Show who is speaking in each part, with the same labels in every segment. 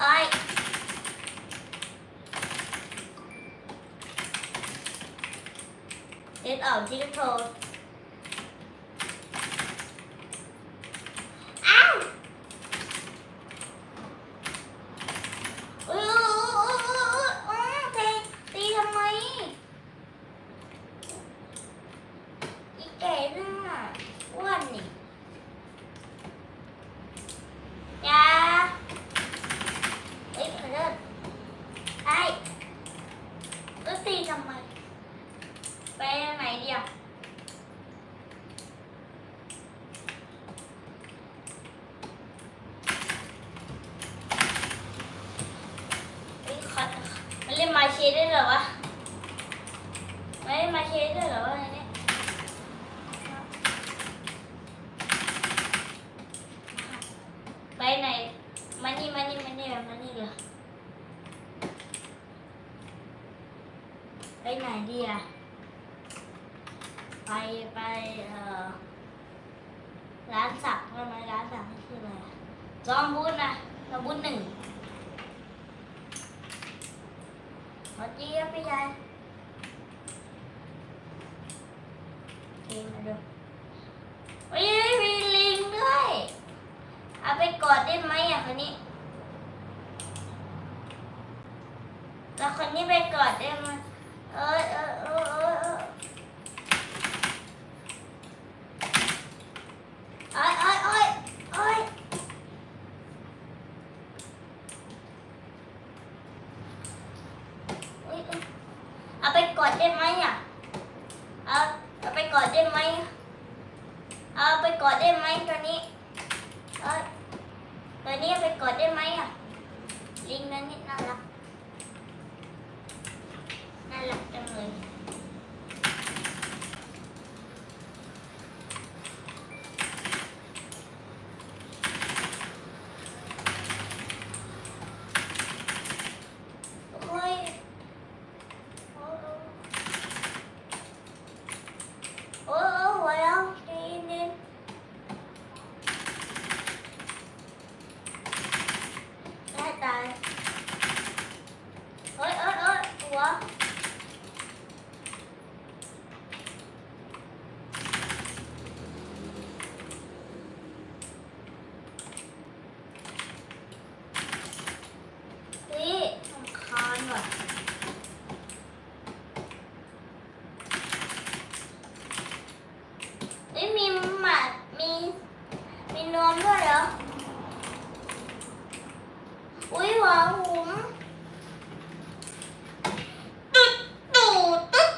Speaker 1: เอ้ยเด็ดออกที่โทรอ้าวอุ้ยอุ้ยอุ้ยอุ้ยอุ้ยตีตีทำไม อีแก่น่ะอ้วนนี่อยาเอ้ยขอโทษไอ้ก็ตีทำไม ไปไหนเดียวเอ้ยขอมัน เล่นมาเชได้เหรอวะไม่มาเชได้เหรอวะเนี่ยไปไหนมานี่มานี่มานี่มานี่เหรอไปไหนดีอะไปไปเอ่อร้านสักได้ไหมร้านสักนี่คืออะไรจอมบุญนะจอมบุญหนึ่ง ขอจีครับพี่ชายโอเคมาดูเฮ้ยมีลิงด้วยเอาไปกอดได้ไหมอะคนนี้แล้วคนนี้ไปกอดได้ไหมเออเออเออเออเออโอ้ยโอ้ยโอ้ยโอ้ยอุ๊ยอุ๊ยเอาไป กอดได้ไหมอะเอาเอาไปกอดได้ไหมเอาไปกอดได้ไหมตัวนี้เอ้ยตัวนี้เอาไปกดได้ไหมอะลิงนั้นนี่น่ารัก น่ารักจังเลย โอ้ยโอ้โอ้โอ้โอ้หัวเราะใจเย็นๆ ได้ตายเฮ้ยเอ้ยเอ้ยหัวนี่สำคัญว่ะเอ้ยมีหมามี มีนวมด้วยเหรอ อุ้ย หัวหุมตุ๊ดตู่ตุ๊ด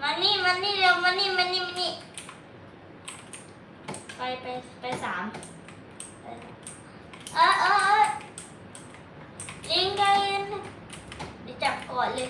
Speaker 1: มานี่มานี่เร็วมานี่มานี่มานี่ไปไปไปสามเออเออเออลิงกันเดี๋ยวจับก่อนเลย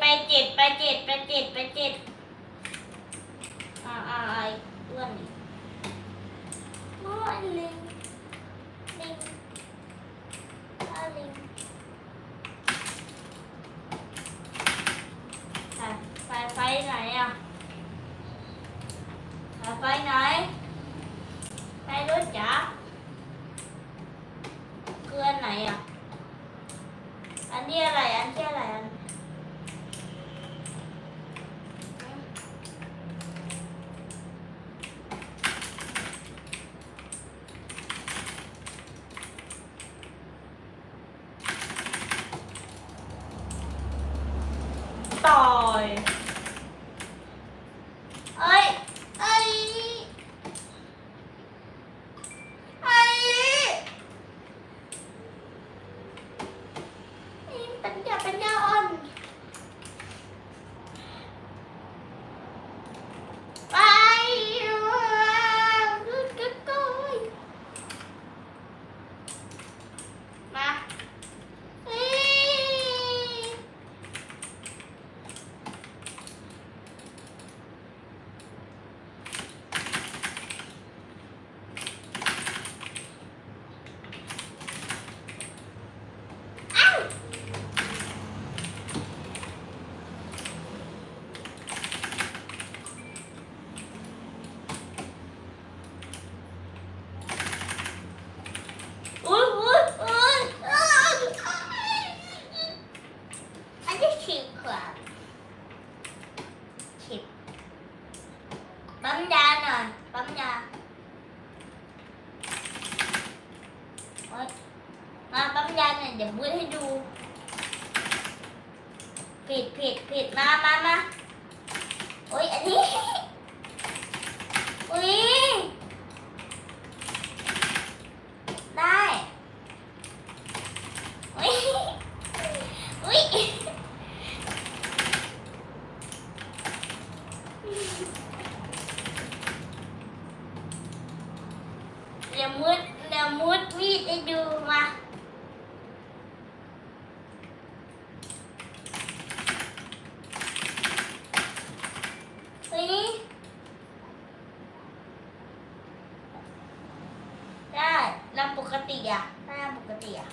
Speaker 1: ไปเจ็ดไปเจ็ดไปเจ็ดไปเจ็ดอ่าอ่าไอ้อ้วนนี่โอ้ยลิงลิงอาลิงไปไปไปไหนอะไปไปไหนไปรถจ๋าเกลือไหนอะ อันนี้อะไร อันที่อะไรอัน
Speaker 2: ต่ อย
Speaker 1: เอ้ยเอ้ยเอ้ย เดี๋ยวมืดให้ดู ผิดผิดผิดมามามาโอ้ยอันนี้อุ้ยได้อุ้ยอุ้ยเดี๋ยวมุดเดี๋ยวมุดมีดให้ดูมา เฮ้ยได้ลำ ปกติอะหน้าปกติอะ